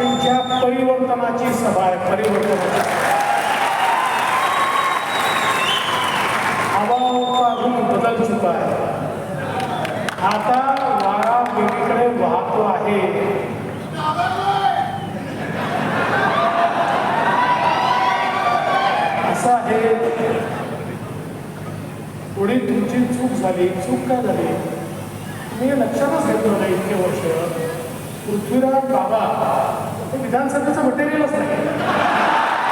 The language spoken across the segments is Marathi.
बक्षींच्या परिवर्तनाची सभा आहे परिवर्तनाची हवाओं का रुख बदल चुका है आता वारा वेगळीकडे वाहतो आहे. असं आहे. थोडी तुमची चूक झाली चूक काय झाली? मी लक्षातच घेतलं नाही इतके वर्ष. पृथ्वीराज बाबा. ते विधानसभेचं मटेरियलच नाही.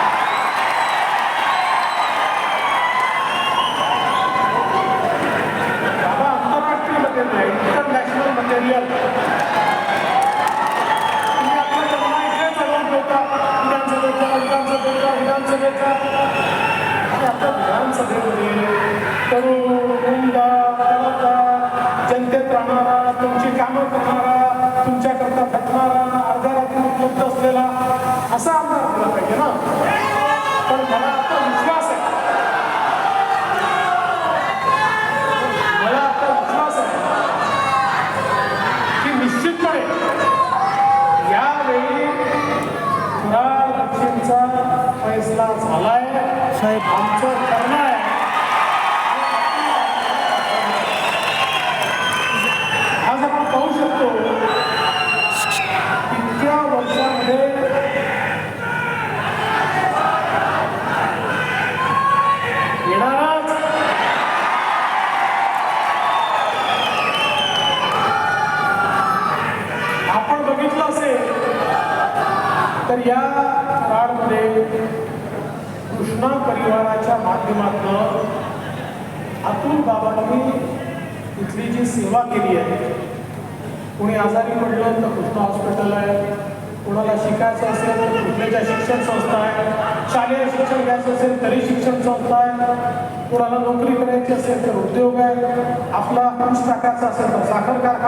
बाबा आंतरराष्ट्रीय मटेरियल नाही इंटरनॅशनल मटेरियल तुम्ही आपला चालवून ठेवता विधानसभेचा विधानसभेचा विधानसभेचा. आणि आता विधानसभेमध्ये तरुण गुंडा जनतेत राहणारा तुमची कामं करणारा असलेला असा आमदार असला पाहिजे ना. पण मला आता विश्वास आहे. मला आता विश्वास आहे की निश्चितपणे यावेळी करार बक्षींचा फैसला झालाय. साहेब. आमचं तर या काळमध्ये कृष्णा परिवाराच्या माध्यमातून अतुल बाबांनी तिथली जी सेवा केली आहे कोणी आजारी पडलं तर कृष्णा हॉस्पिटल आहे कोणाला शिकायचं असेल तर कुठल्याच्या शिक्षण संस्था आहे शालेय शिक्षण घ्यायचं असेल तरी शिक्षण संस्था आहे कोणाला नोकरी करायची असेल तर उद्योग आहे आपला अंश टाकायचा असेल तर साखर कारखाना